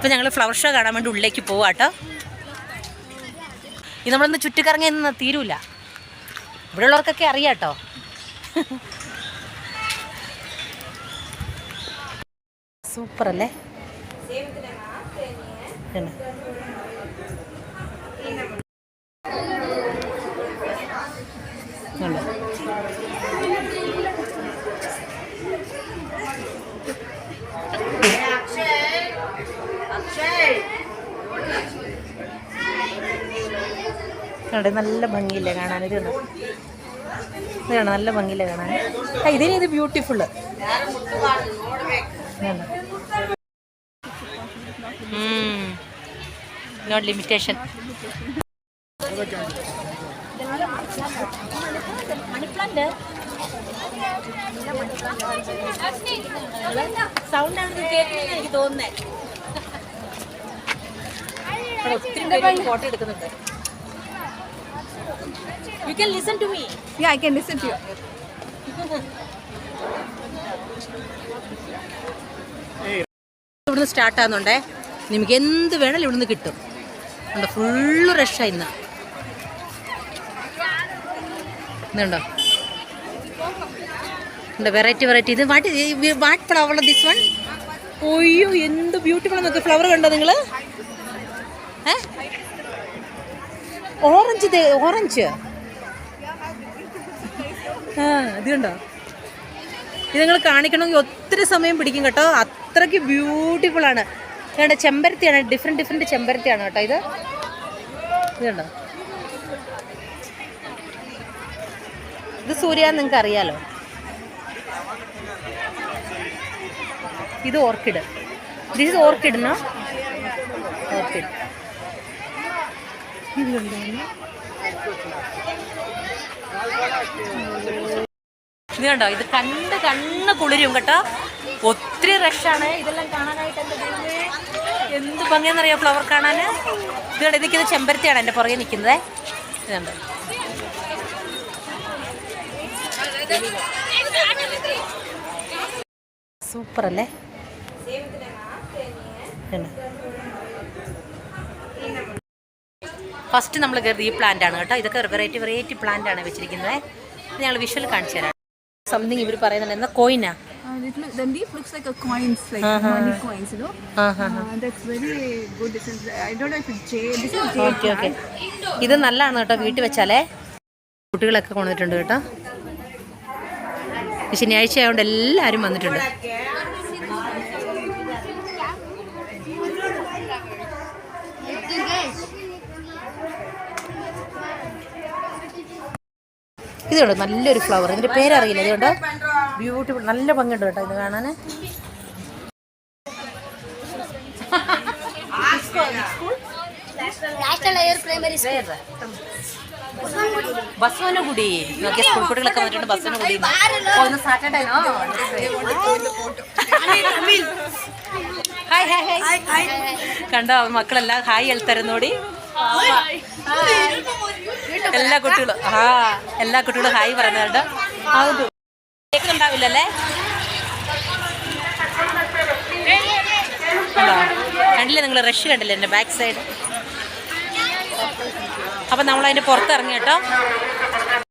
അപ്പോൾ ഞങ്ങൾ flower show കാണാൻ വേണ്ടി ഉള്ളിലേക്ക് പോവാട്ടോ. ഇത് നമ്മളൊന്ന് ചുറ്റിക്കറങ്ങി നിന്ന് തീരൂല. ഇവിടെ ഉള്ളവർക്കൊക്കെ അറിയാട്ടോ. സൂപ്പർ അല്ലേ? ഇതുണ്ട്. ഇതുണ്ട്. നല്ല ഭംഗിയില്ലേ കാണാൻ? ഇത് കണ്ടോ? ഇത് കാണാം നല്ല ഭംഗിയില്ലേ കാണാൻ? ആ ഇതിന് ഇത് ബ്യൂട്ടിഫുള്ള് നോ ലിമിറ്റേഷൻ സൗണ്ട് ആണ് കേൾക്കുന്നത് എനിക്ക് തോന്നുന്നത് ഒത്തിരി പേര് ഫോട്ടോ എടുക്കുന്നുണ്ട്. You can listen to me. Yeah, I can listen to you. ഇവിടുന്ന് സ്റ്റാർട്ട് ആകുന്നുണ്ടേ നിങ്ങൾക്ക് എന്ത് വേണമെങ്കിലും ഇവിടുന്ന് കിട്ടും. ഉണ്ട് ഫുള്ള് റഷായി ഇന്ന്. ഇതുണ്ടോ? ഉണ്ട് വെറൈറ്റി വെറൈറ്റി ഇത് what what flower this one ഒയ്യോ എന്ത് ബ്യൂട്ടിഫുൾ നോക്ക് ഫ്ലവർ കണ്ടോ നിങ്ങൾ ഏ? ഓറഞ്ച് ഓറഞ്ച് ഇത് കണ്ടോ? ഇത് നിങ്ങൾ കാണിക്കണമെങ്കിൽ ഒത്തിരി സമയം പിടിക്കും കേട്ടോ. അത്രയ്ക്ക് ബ്യൂട്ടിഫുൾ ആണ്. ഇതുണ്ട് ചെമ്പരത്തിയാണ്. ഡിഫറെന്റ് ഡിഫറെന്റ് ചെമ്പരത്തിയാണ് കേട്ടോ ഇത്. ഇതുണ്ടോ ഇത് സൂര്യ നിങ്ങൾക്ക് അറിയാലോ. ഇത് ഓർക്കിഡ് ദിസ് ഓർക്കിഡ് ഓർക്കിഡ് ഇത് കണ്ടോ? ഇത് കണ്ടോ? ഇത് കണ്ട് കണ്ണ് കുളിരും കേട്ടോ. ഒത്തിരി റഷാണ് ഇതെല്ലാം കാണാനായിട്ട് എന്ത് ഭംഗിയെന്നറിയാം ഫ്ലവർ കാണാൻ ഇത് കണ്ടോ? ഇതൊക്കെ ചെമ്പരത്തിയാണ് എന്റെ പുറകെ നിൽക്കുന്നത്. ഇതുണ്ട് സൂപ്പർ അല്ലേ ഫസ്റ്റ് നമ്മൾ കയറി ഈ പ്ലാന്റ് ആണ് കേട്ടോ. ഇതൊക്കെ വെറൈറ്റി വെറൈറ്റി പ്ലാന്റ് ആണ് വെച്ചിരിക്കുന്നത്. ഇത് ഞങ്ങൾ വിഷ്വൽ കാണിച്ചു തരാം. സംതിങ് ഇവർ പറയുന്നുണ്ട്. എന്താ കോയിനാ it look, the leaf looks like a coins, like money coins, you know. Uh, that's very good. This is, I don't know if it's jade. This is jade. Okay okay ഇത് നല്ലതാണ് കേട്ടോ വീട്ടിൽ വെച്ചാലേ. കുട്ടികളൊക്കെ കൊണ്ടുവന്നിട്ടുണ്ട് കേട്ടോ. ശനിയാഴ്ച ആയതുകൊണ്ട് എല്ലാവരും വന്നിട്ടുണ്ട്. ഇതുണ്ട് നല്ലൊരു ഫ്ലവർ ഇതിന്റെ പേരറിയില്ല. ഇതുകൊണ്ട് ബ്യൂട്ടിഫുൾ നല്ല ഭംഗിയുണ്ട് കേട്ടോ ഇത് കാണാൻ. ബസ്വനഗുടി നോക്കിയ സ്കൂൾ കുട്ടികളൊക്കെ വന്നിട്ടുണ്ട് ബസ്വനഗുടി ഓ ഇന്ന് Saturday no hi hi hi. കണ്ടോ മക്കളെല്ലാം ഹായ് എഴുത്തരുന്നോടി എല്ലാ കുട്ടികളും ആ എല്ലാ കുട്ടികളും ഹായ് പറയുന്നുണ്ട് അത് കേൾക്കുന്നുണ്ടാവില്ലല്ലേ? കണ്ടോ കണ്ടില്ലേ നിങ്ങൾ റഷ് കണ്ടില്ലേ എന്റെ ബാക്ക് സൈഡ് അപ്പം നമ്മൾ അതിന്റെ പുറത്തിറങ്ങി കേട്ടോ.